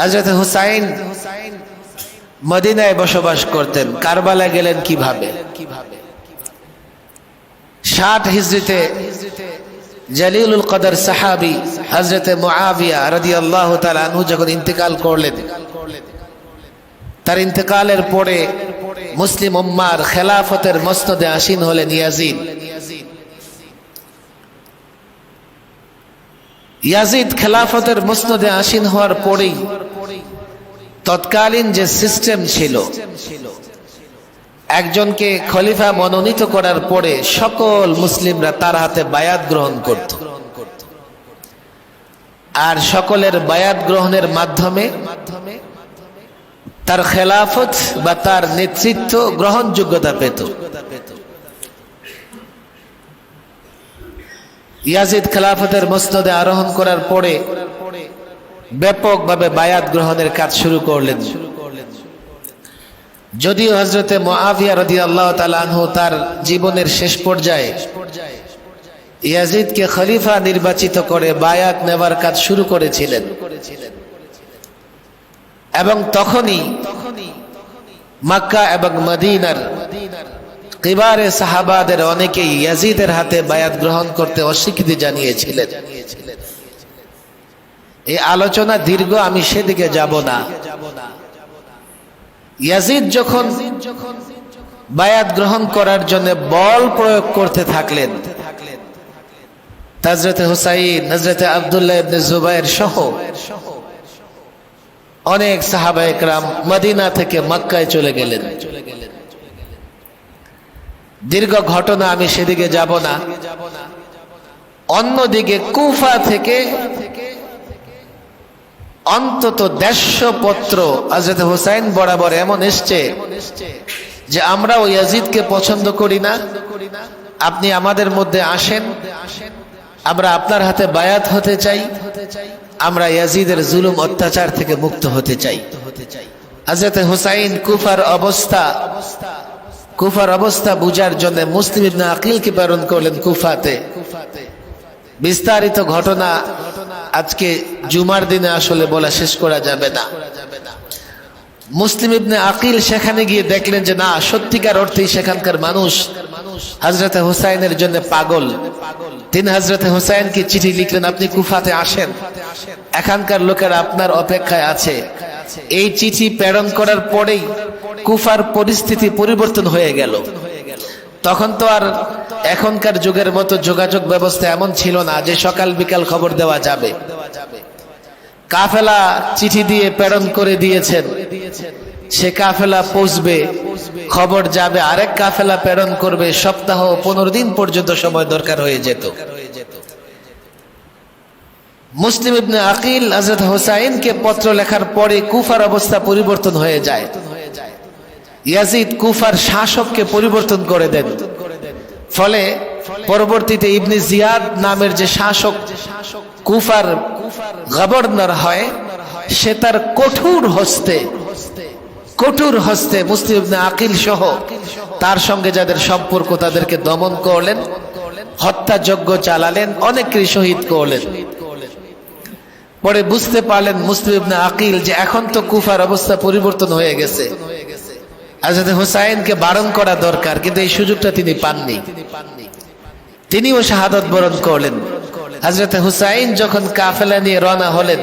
হজরত হুসাইন মদিনায় বসবাস করতেন। কারবালা গেলেন কীভাবে? ষাট হিজড়িতে জালিলুল কদর সাহাবি হজরত মুআবিয়া রাদিয়াল্লাহু তাআলা আনহু যখন ইন্তেকাল করলেন, তার ইন্তেকালের পরে মুসলিম উম্মার খেলাফতের মস্তদে আসীন হলেন ইয়াজিদ। ইয়াজিদ খেলাফতের মসনদে আসীন হওয়ার পরেই তৎকালীন যে সিস্টেম ছিল, একজনকে খলিফা মনোনীত করার পরে সকল মুসলিমরা তার হাতে বায়াত গ্রহণ করত। আর সকলের বায়াত গ্রহণের মাধ্যমে তার খেলাফত বা তার নেতৃত্ব গ্রহণযোগ্যতা পেত। ইয়াজিদ খেলাফতের মসনদে আরোহণ করার পরে ব্যাপকভাবে বায়াত গ্রহণের কাজ শুরু করলেন। যদিও হজরতে মোয়াবিয়া রদি আল্লাহ তালানহু তার জীবনের শেষ পর্যায়ে ইয়াজিদকে খলিফা নির্বাচিত করে বায়াত নেবার কাজ শুরু করেছিলেন। এবং তখনই মাক্কা এবং মদিনার কিবারে সাহাবাদের অনেকেই ইয়াজিদের হাতে বায়াত গ্রহণ করতে অস্বীকৃতি জানিয়েছিলেন। এই আলোচনা দীর্ঘ, আমি সেদিকে যাব না। ইয়াজিদ যখন বায়াত গ্রহণ করার জন্য বল প্রয়োগ করতে থাকলেন হজরতে হুসাইন হজরতে আবদুল্লাহ ইবনে জুবাইর সহ অনেক সাহাবা একরাম মদিনা থেকে মক্কায় চলে গেলেন। দীর্ঘ ঘটনা, আমি সেদিকে যাব না। অন্যদিকে কুফা থেকে অন্তত দেড়শো পত্র হজরত হুসাইন বরাবর এমন এসছে যে আমরা ওই ইয়াজিদকে পছন্দ করি না। আপনি আমাদের মধ্যে আসেন। আমরা আপনার হাতে বায়াত হতে চাই। আমরা ইয়াজিদের জুলুম অত্যাচার থেকে মুক্ত হতে চাই। হজরত হুসাইন কুফার অবস্থা কুফার অবস্থা বুঝার জন্য মুসলিম আকিলকে প্রেরণ করলেন কুফাতে। বিস্তারিত ঘটনা আজকে জুমার দিনে আসলে বলা শেষ করা যাবে না। মুসলিম ইবনে আকিল সেখানে গিয়ে দেখলেন যে না, সত্যিকার অর্থেই সেখানকার মানুষ হজরতে হুসাইনের জন্য পাগল। তিনি হজরতে হুসাইনকে চিঠি লিখলেন, আপনি কুফাতে আসেন। এখানকার লোকেরা আপনার অপেক্ষায় আছে। এই চিঠি প্রেরণ করার পরেই কুফার পরিস্থিতি পরিবর্তন হয়ে গেল। তখন তো আর এখনকার যুগের মতো যোগাযোগ ব্যবস্থা এমন ছিল না যে সকাল বিকাল খবর দেওয়া যাবে। কাফেলা চিঠি দিয়ে প্রেরণ করে দিয়েছেন। সে কাফেলা পৌঁছবে, খবর যাবে, আরেক কাফেলা প্রেরণ করবে, সপ্তাহ পনেরো দিন পর্যন্ত সময় দরকার হয়ে যেত। মুসলিম ইবনে আকিল হজরত হোসাইনকে পত্র লেখার পরে কুফার অবস্থা পরিবর্তন হয়ে যায়। ইয়াজিদ কুফার শাসককে পরিবর্তন করে দেন। ফলে পরবর্তীতে ইবনে জিয়াদ নামের যে শাসক কুফার গভর্নর হয়, সে তার কঠোর হস্তে কঠোর হস্তে মুসলিম আকিল সহ তার সঙ্গে যাদের সম্পর্ক তাদেরকে দমন করলেন, হত্যাযজ্ঞ চালালেন অনেকেরই শহীদ করলেন। পরে বুঝতে পারলেন মুসলিম আকিল যে এখন তো কুফার অবস্থা পরিবর্তন হয়ে গেছে। হাজরত হুসাইনকে বারণ করা দরকার, কিন্তু এই সুযোগটা তিনি পাননি। তিনিও শাহাদত বরণ করলেন। হাজরত হুসাইন যখন কাফেলা নিয়ে রওনা হলেন,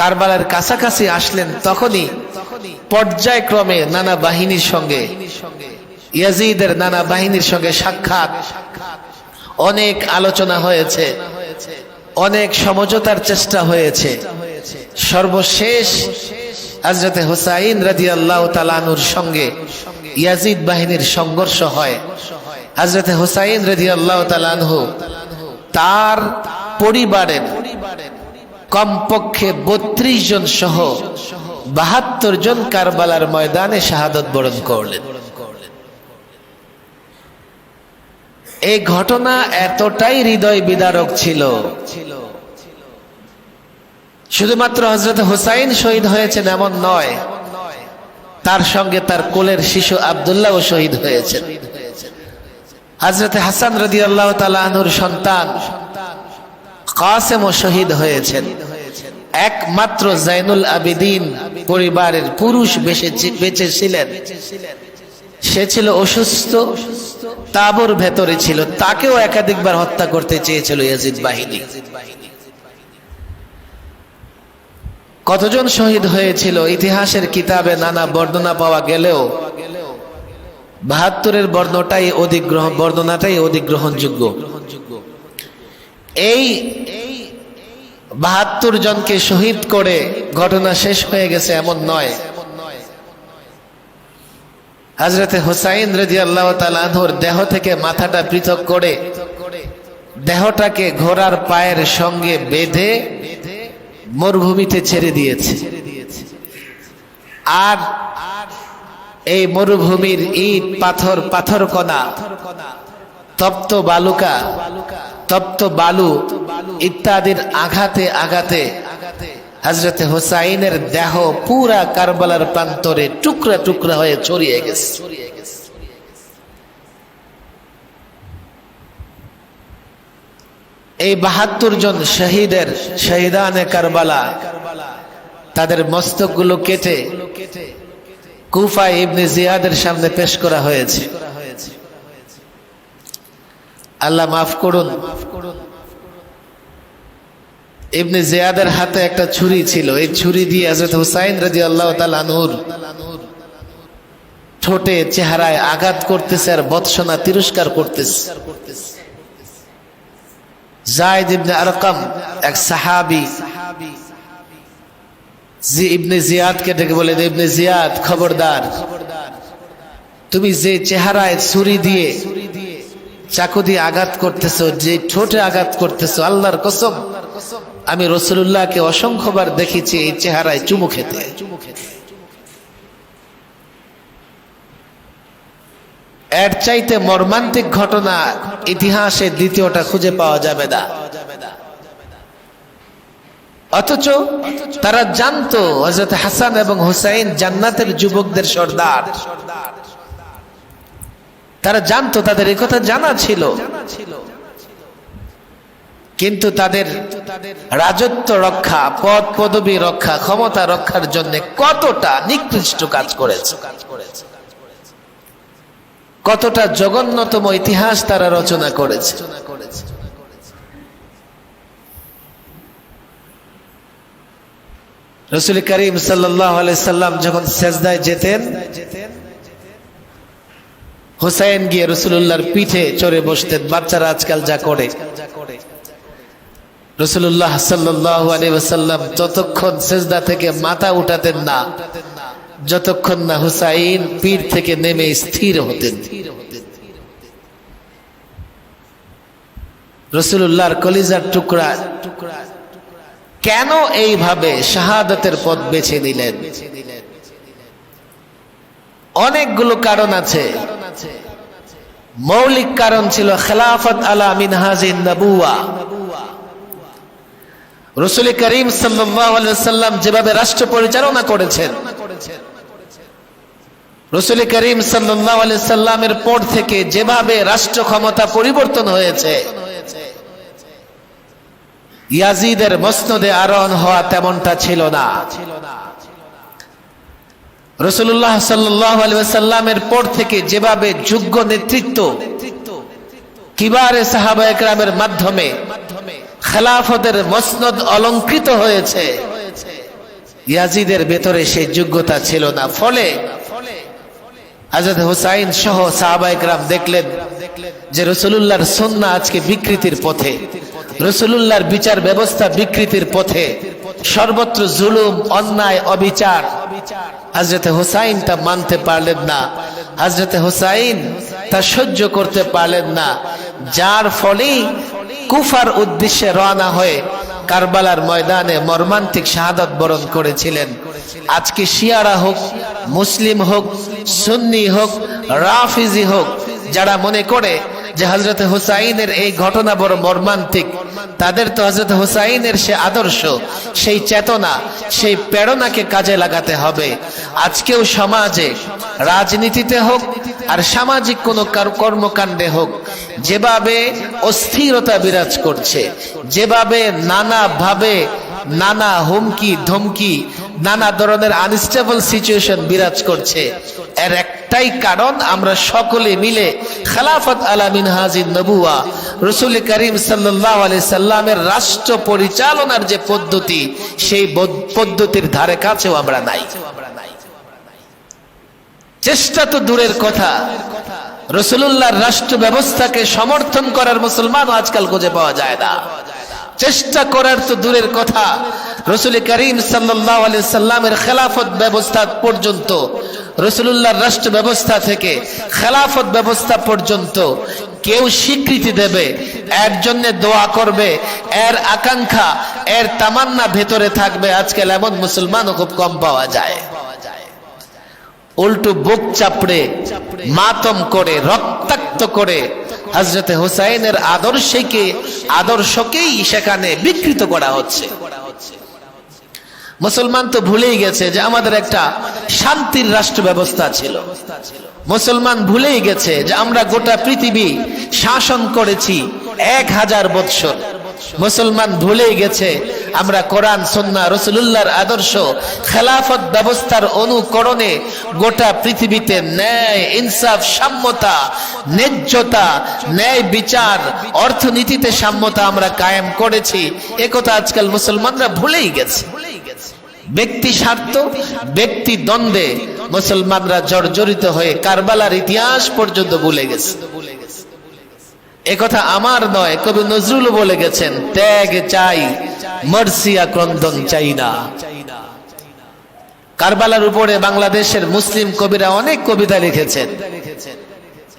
কারবালার কাছাকাছি আসলেন, তখনই পর্যায়ক্রমে নানা বাহিনীর সঙ্গে, ইয়াজিদের নানা বাহিনীর সঙ্গে সাক্ষাৎ। অনেক আলোচনা হয়েছে, অনেক সমঝোতার চেষ্টা হয়েছে। সর্বশেষ হজরতে হুসাইন রাজি আল্লাহ তালানুর সঙ্গে ইয়াজিদ বাহিনীর সংঘর্ষ হয়। হজরতে হুসাইন রাজি আল্লাহ তালানহু তার পরিবারের কমপক্ষে বত্রিশ জন সহ বাহাত্তর জন কারবালার ময়দানে শাহাদত বরণ করলেন। এই ঘটনা এতটাই হৃদয় বিদারক ছিল শুধুমাত্র হজরত হুসাইন শহীদ হয়েছেন এমন নয়, তার সঙ্গে তার কোলের শিশু আবদুল্লাহ শহীদ হয়েছেন। হজরত হাসান রদি আল্লাহ তালুর সন্তান কাসেমও শহীদ হয়েছেন। একমাত্র জাইনুল আবেদিন পরিবারের পুরুষ বেঁচে বেঁচে ছিলেন। সে ছিল অসুস্থ, তাবর ভেতরে ছিল, তাকেও একাধিকবার হত্যা করতে চেয়েছিল ইয়াজিদ বাহিনী। কতজন শহীদ হয়েছিল? ইতিহাসের কিতাবে নানা বর্ণনা পাওয়া গেলেও বাহাত্তরের বর্ণটাই অধিক বর্ণনাটাই অধিক গ্রহণযোগ্য এই বাহাত্তর জনকে শহীদ করে ঘটনা শেষ হয়ে গেছে এমন নয়। হাজরতে হোসাইন রেজি আল্লাহ তালাহুর দেহ থেকে মাথাটা পৃথক করে দেহটাকে ঘোড়ার পায়ের সঙ্গে বেঁধে মরুভূমিতে ছেড়ে দিয়েছে। আর এই মরুভূমির ইট, পাথর পাথর কণা তপ্ত বালুকা, তপ্ত বালু ইত্যাদির আঘাতে আঘাতে হজরতে হোসাইনের দেহ পুরা কারবালার প্রান্তরে টুকরা টুকরা হয়ে ছড়িয়ে গেছে। এই বাহাত্তর জন শহীদের, শহীদানে কারবালা। তাদের মস্তকগুলো কেটে কুফা ইবনে জিয়াদের সামনে পেশ করা হয়েছে। আল্লাহ মাফ করুন। ইবনে জিয়াদের হাতে একটা ছুরি ছিল। এই ছুরি দিয়ে হজরত হুসাইন রাজি আল্লাহ ঠোঁটে চেহারায় আঘাত করতেছে আর বৎসনা তিরস্কার করতেছে। জায়দ ইবনে আরকাম, এক সাহাবি। জি, ইবনে জিয়াদকে ডেকে বলে ইবনে জিয়াদ, খবরদার। তুমি যে চেহারায় ছুরি দিয়ে চাকু দিয়ে আঘাত করতেছো, যে ঠোঁটে আঘাত করতেছো, আল্লাহর কসম, আমি রসুল্লাহকে অসংখ্যবার দেখেছি এই চেহারায় চুমু খেতে। এর চাইতে মর্মান্তিক ঘটনা ইতিহাসে দ্বিতীয়টা খুঁজে পাওয়া যাবে না। অথচ তারা জানতো হজরত হাসান এবং হুসাইন জান্নাতের যুবকদের সর্দার। তারা জানতো, তাদের কথা জানা ছিল। কিন্তু তাদের রাজত্ব রক্ষা, পদ পদবী রক্ষা, ক্ষমতা রক্ষার জন্য কতটা নিকৃষ্ট কাজ করেছে। কতটা জঘন্যতম ইতিহাস তারা রচনা করেছে। রসুল করিম সাল্লাম যখন সেজদায় যেতেন, হুসাইন গিয়ে রসুল্লাহর পিঠে চড়ে বসতেন, বাচ্চারা আজকাল যা করে। রসুল্লাহ সাল্লাহ আলিবাসাল্লাম ততক্ষণ সেজদা থেকে মাথা উঠাতেন না যতক্ষণ না হুসাইন পীর থেকে নেমে স্থির হতেন। রসুল্লাহর কলিজার টুকরা কেন এইভাবে শাহাদতের পথ বেছে নিলেন? অনেকগুলো কারণ আছে। মৌলিক কারণ ছিল খেলাফত আলা মিনহাজিন নবুয়া। রসুল করিম সাল্লাম যেভাবে রাষ্ট্র পরিচালনা করেছেন রসুল করিম সাল্লামের পর থেকে যেভাবে রাষ্ট্র ক্ষমতা পরিবর্তন হয়েছে, ইয়াজিদের মসনদে আরোহণ হওয়া তেমনটা ছিল না। রসুল্লাহ সাল্লামের পর থেকে যেভাবে যোগ্য নেতৃত্ব কিবারে সাহাবা একরামের মাধ্যমে খেলাফতের মসনদ অলঙ্কৃত হয়েছে, ইয়াজিদের ভেতরে সেই যোগ্যতা ছিল না। ফলে আজাদ হুসাইন সহ সাহাবা একরাম দেখলেন যে রসুল্লাহর সন্না আজকে বিকৃতির পথে। রসুল্লাহর বিচার ব্যবস্থা বিকৃতির পথে। সর্বত্র জুলুম, অন্যায়, অবিচার। হাজরতে হুসাইন তা মানতে পারলেন না। হাজরতে হুসাইন তা সহ্য করতে পারলেন না। যার ফলেই কুফার উদ্দেশ্যে রওনা হয়ে কারবালার ময়দানে মর্মান্তিক শাহাদত বরণ করেছিলেন। আজকে শিয়ারা হোক, মুসলিম হোক, সুন্নি হোক, রাফিজি হোক, যারা মনে করে যে হজরত হুসাইনের এই ঘটনা বড় মর্মান্তিক, তাদের তো হজরত হুসাইনের সে আদর্শ, সেই চেতনা, সেই প্রেরণাকে কাজে লাগাতে হবে। আজকেও সমাজে, রাজনীতিতে হোক আর সামাজিক কোনো কর্মকাণ্ডে হোক, যেভাবে অস্থিরতা বিরাজ করছে, যেভাবে নানাভাবে নানা হুমকি, ধমকি, নানা ধরনের আনস্টেবল সিচুয়েশন বিরাজ করছে। এর একটাই কারণ আমরা সকলে মিলে খেলাফত আলামিন হাজির নবুয়া, রসুল করিম সাল্লাহ সাল্লামের রাষ্ট্র পরিচালনার যে পদ্ধতি, সেই পদ্ধতির ধারে কাছেও আমরা নাই। চেষ্টা তো দূরের কথা। রসুল্লাহর রাষ্ট্র ব্যবস্থাকে সমর্থন করার মুসলমান আজকাল খুঁজে পাওয়া যায় না। চেষ্টা করার তো দূরের কথা। রসুল করিম সাল্লামের খেলাফত ব্যবস্থা পর্যন্ত রসুল্লাহর রাষ্ট্র ব্যবস্থা থেকে খেলাফত ব্যবস্থা পর্যন্ত কেউ স্বীকৃতি দেবে, এর জন্য দোয়া করবে, এর আকাঙ্ক্ষা, এর তামান্না ভেতরে থাকবে। আজকাল এমন মুসলমানও খুব কম পাওয়া যায়। উল্টু বুক চাপড়ে, মাতম করে, রক্তাক্ত করে হজরতে হুসাইনের আদর্শকে, আদর্শকেই সেখানে বিকৃত করা হচ্ছে। মুসলমান তো ভুলেই গেছে যে আমাদের একটা শান্তির রাষ্ট্র ব্যবস্থা ছিল। মুসলমান ভুলেই গেছে যে আমরা গোটা পৃথিবী শাসন করেছি এক হাজার বৎসর। মুসলমান ভুলেই গেছে আমরা কোরআন সন্না রসুল্লাহর আদর্শ, খেলাফত ব্যবস্থার অনুকরণে গোটা পৃথিবীতে ন্যায়, ইনসাফ, সাম্যতা, ন্যায্যতা, ন্যায় বিচার, অর্থনীতিতে সাম্যতা আমরা কায়েম করেছি। একথা আজকাল মুসলমানরা ভুলেই গেছে। ব্যক্তি স্বার্থ, ব্যক্তি দ্বন্দ্বে মুসলমানরা জর্জরিত হয়ে কারবালার ইতিহাস পর্যন্ত ভুলে গেছে। একথা আমার নয়, কবি নজরুল বলে গেছেন, ত্যাগ চাই, মর্সিয়া ক্রন্দন চাই না। কারবালার উপরে বাংলাদেশের মুসলিম কবিরা অনেক কবিতা লিখেছেন।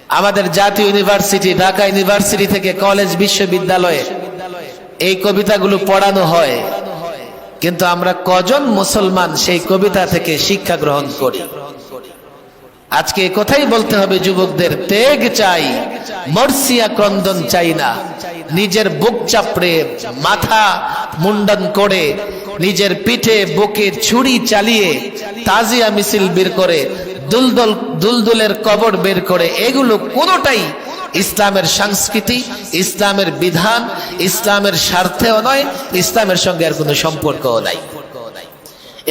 আমাদের জাতীয় ইউনিভার্সিটি, ঢাকা ইউনিভার্সিটি থেকে কলেজ বিশ্ববিদ্যালয়ে এই কবিতাগুলো পড়ানো হয়। কিন্তু আমরা কজন মুসলমান সেই কবিতা থেকে শিক্ষা গ্রহণ করি? আজকে কথাই বলতে হবে, যুবকদের তেগ চাই, মর্সিয়া ক্রন্দন চাই না। নিজের বুক চাপড়ে, মাথা মুন্ডন করে, নিজের পিঠে বুকে ছুরি চালিয়ে তাজিয়া মিছিল বের করে, দুলদল, দুলদুলের কবর বের করে, এগুলো কোনোটাই ইসলামের সংস্কৃতি, ইসলামের বিধান, ইসলামের স্বার্থেও নয়, ইসলামের সঙ্গে আর কোনো সম্পর্কও নাই।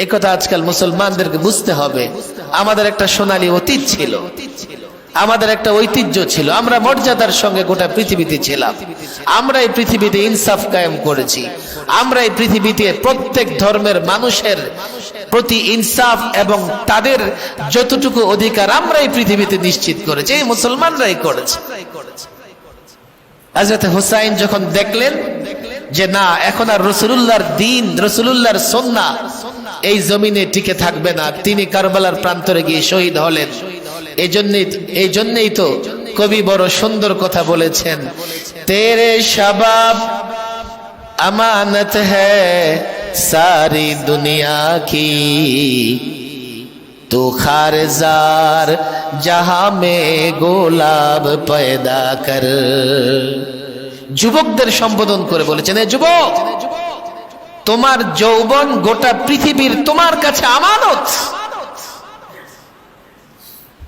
একথা আজকাল মুসলমানদেরকে বুঝতে হবে। আমাদের একটা সোনালী অতীত ছিল। আমাদের একটা ঐতিহ্য ছিল। আমরা মর্যাদার সঙ্গে গোটা পৃথিবীতে ছিলাম। আমরা এই পৃথিবীতে ইনসাফ কায়েম করেছি। আমরা এই পৃথিবীতে প্রত্যেক ধর্মের মানুষের প্রতি ইনসাফ এবং তাদের যতটুকু অধিকার আমরা এই পৃথিবীতে নিশ্চিত করেছি। এই মুসলমানরাই করেছে। হজরত হুসাইন যখন দেখলেন যে না, এখন আর রসুল্লাহর দিন রসুল্লাহর সন্না এই জমিনে টিকে থাকবে না। তিনি কারবালার প্রান্তরে গিয়ে শহীদ হলেন। এই জন্যই এই জন্যেই তো কবি বড় সুন্দর কথা বলেছেন। তেরে শাবাব আমানত হারি দুনিয়া কি। তুখার জার জাহা মে গোলাপ পয়দা কর। যুবকদের সম্বোধন করে বলেছেন যুবক! তোমার যৌবন গোটা পৃথিবীর তোমার কাছে আমানত।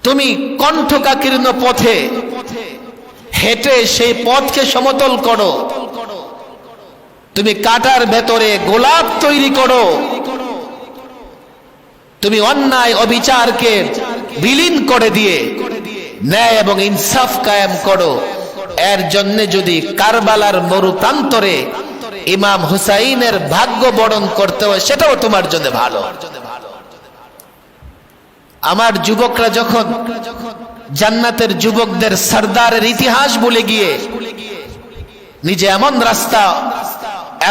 তুমি কণ্ঠকাকীর্ণ পথে হেঁটে সেই পথকে সমতল করো। তুমি কাটার ভেতরে গোলাপ তৈরি করো। তুমি অন্যায় অবিচারকে বিলীন করে দিয়ে ন্যায় এবং ইনসাফ কায়েম করো। এর জন্য যদি কারবালার মরু প্রান্তরে ইমাম হুসাইনের ভাগ্য বরণ করতে হয় সেটাও তোমার জন্য ভালো। আমার যুবকরা যখন জান্নাতের যুবকদের সর্দারের ইতিহাস বলে গিয়ে নিজে এমন রাস্তা,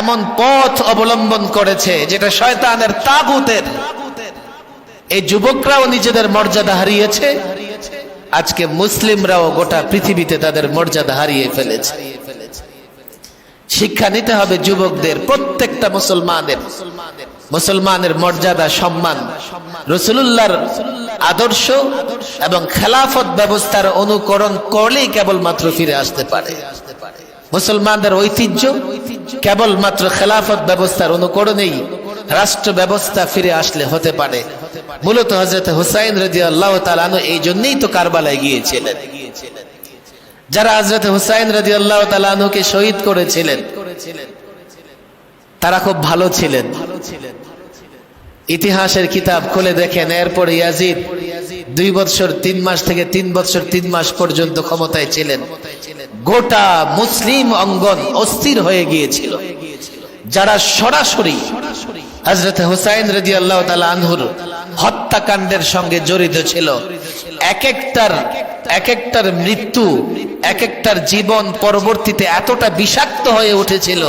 এমন পথ অবলম্বন করেছে যেটা শয়তানের তাগুতের, এই যুবকরাও নিজেদের মর্যাদা হারিয়েছে, আজকে মুসলিমরাও গোটা পৃথিবীতে তাদের মর্যাদা হারিয়ে ফেলেছে। শিক্ষা নিতে হবে যুবকদের, প্রত্যেকটা মুসলমানের। মুসলমানের মর্যাদা, সম্মান। রসুল্লাহর আদর্শ এবং খেলাফত ব্যবস্থার অনুকরণ করলেই কেবলমাত্র ফিরে আসতে পারে। মুসলমানদের ঐতিহ্য কেবলমাত্র খেলাফত ব্যবস্থার অনুকরণেই রাষ্ট্র ব্যবস্থা ফিরে আসলে হতে পারে। মূলত হজরত হুসাইন রাজি আল্লাহ তালানো এই জন্যই তো কারবালায় গিয়েছিলেন। যারা হজরত হুসাইন রাজি আল্লাহ তালানুকে শহীদ করেছিলেন, তারা খুব ভালো ছিলেন। ইতিহাসের কিতাব খুলে দেখেন, এরপর ইয়াজিদ দুই বছর, তিন মাস থেকে তিন বছর, তিন মাস পর্যন্ত ক্ষমতায় ছিলেন। গোটা মুসলিম অঙ্গন অস্থির হয়ে গিয়েছিল। যারা সরাসরি হজরত হুসাইন রদি আল্লাহ আনহুর হত্যাকাণ্ডের সঙ্গে জড়িত ছিল, এক একটার এক একটার মৃত্যু এক একটার জীবন পরবর্তীতে এতটা বিষাক্ত হয়ে উঠেছিল।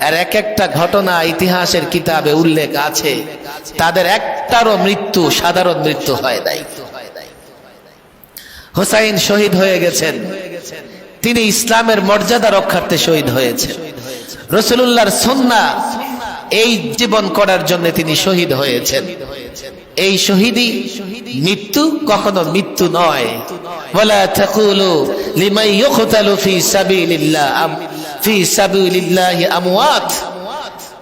আর এক একটা ঘটনা ইতিহাসের কিতাবে উল্লেখ আছে। তাদের একটারও মৃত্যু, সাধারণ মৃত্যু হয় নাই। হুসাইন শহীদ হয়ে গেছেন। তিনি ইসলামের মর্যাদা রক্ষার্থে শহীদ হয়েছেন। রসুল্লাহর সন্না এই জীবন করার জন্য তিনি শহীদ হয়েছেন। এই শহীদই মৃত্যু কখনো মৃত্যু নয়।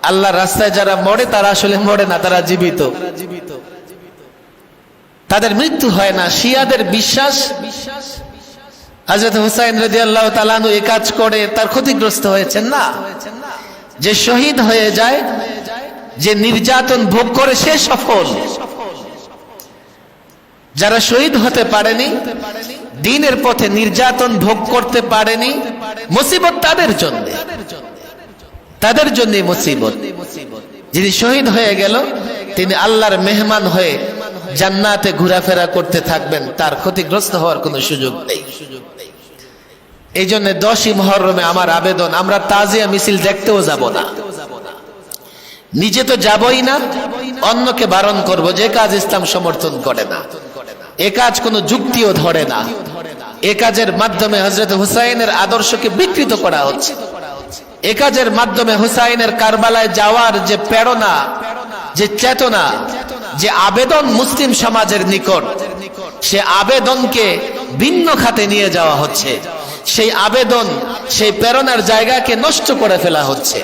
আল্লাহর রাস্তায় যারা মরে, তারা আসলে মরে না, তারা জীবিত। তাদের মৃত্যু হয় না, শিয়াদের বিশ্বাস। হজরত হুসাইন রদি আল্লাহ তালানু এ কাজ করে, তার ক্ষতিগ্রস্ত হয়েছেন না। যে শহীদ হয়ে যায়, যে নির্যাতন ভোগ করে, সে সফল। যারা শহীদ হতে পারেনি, দিনের পথে নির্যাতন ভোগ করতে পারেনি, মুসিবত তাদের জন্য। তাদের জন্য মুসিবত। যিনি শহীদ হয়ে গেল, তিনি আল্লাহর মেহমান হয়ে জান্নাতে ঘোরাফেরা করতে থাকবেন, তার ক্ষতিগ্রস্ত হওয়ার কোনো সুযোগ নেই। এই জন্য দশই মহরমে আমার আবেদন, আমরা তাজিয়া মিছিল দেখতেও যাব না। নিজে তো যাবই না, অন্যকে বারণ করব, যে কাজ ইসলাম সমর্থন করে না। এ কাজ কোনো যুক্তিও ধরে না। এ কাজের মাধ্যমে হজরত হুসাইনের আদর্শকে বিকৃত করা হচ্ছে। এ কাজের মাধ্যমে হুসাইনের কারবালায় যাওয়ার যে প্রেরণা, যে চেতনা, যে আবেদন মুসলিম সমাজের নিকট, সে আবেদনকে ভিন্ন খাতে নিয়ে যাওয়া হচ্ছে। সেই আবেদন, সেই প্রেরণার জায়গাকে নষ্ট করে ফেলা হচ্ছে।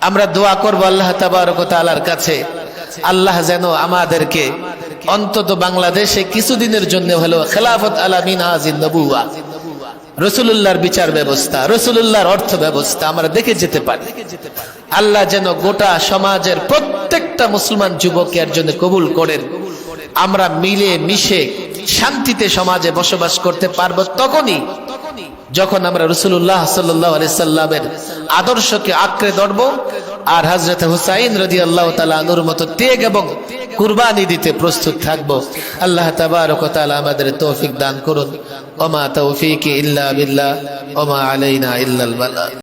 আমরা দোয়া করব আল্লাহ তাআলার কাছে। আল্লাহ যেন আমাদেরকে অন্তত বাংলাদেশে কিছুদিনের জন্য হলো খেলাফত আলামিন হাজিন নবুয়া। রসুল্লাহর বিচার ব্যবস্থা রসুল্লাহর অর্থ ব্যবস্থা আমরা দেখে যেতে পারি। আল্লাহ যেন গোটা সমাজের প্রত্যেকটা মুসলমান যুবকের জন্য কবুল করেন। আমরা মিলে মিশে শান্তিতে সমাজে বসবাস করতে পারব তখনই যখন আমরা রসুল্লাহ সাল্লাহ সাল্লামের আদর্শকে আঁকড়ে ধরবো আর হজরত হুসাইন রদি আল্লাহ তালুর মতো তেগ এবং কুরবানি দিতে প্রস্তুত থাকব। আল্লাহ তাবারক আমাদের তৌফিক দান করুন। ওমা তৌফিক ইল্লা বিল্লাহ, ওমা আলাইনা ইল্লাল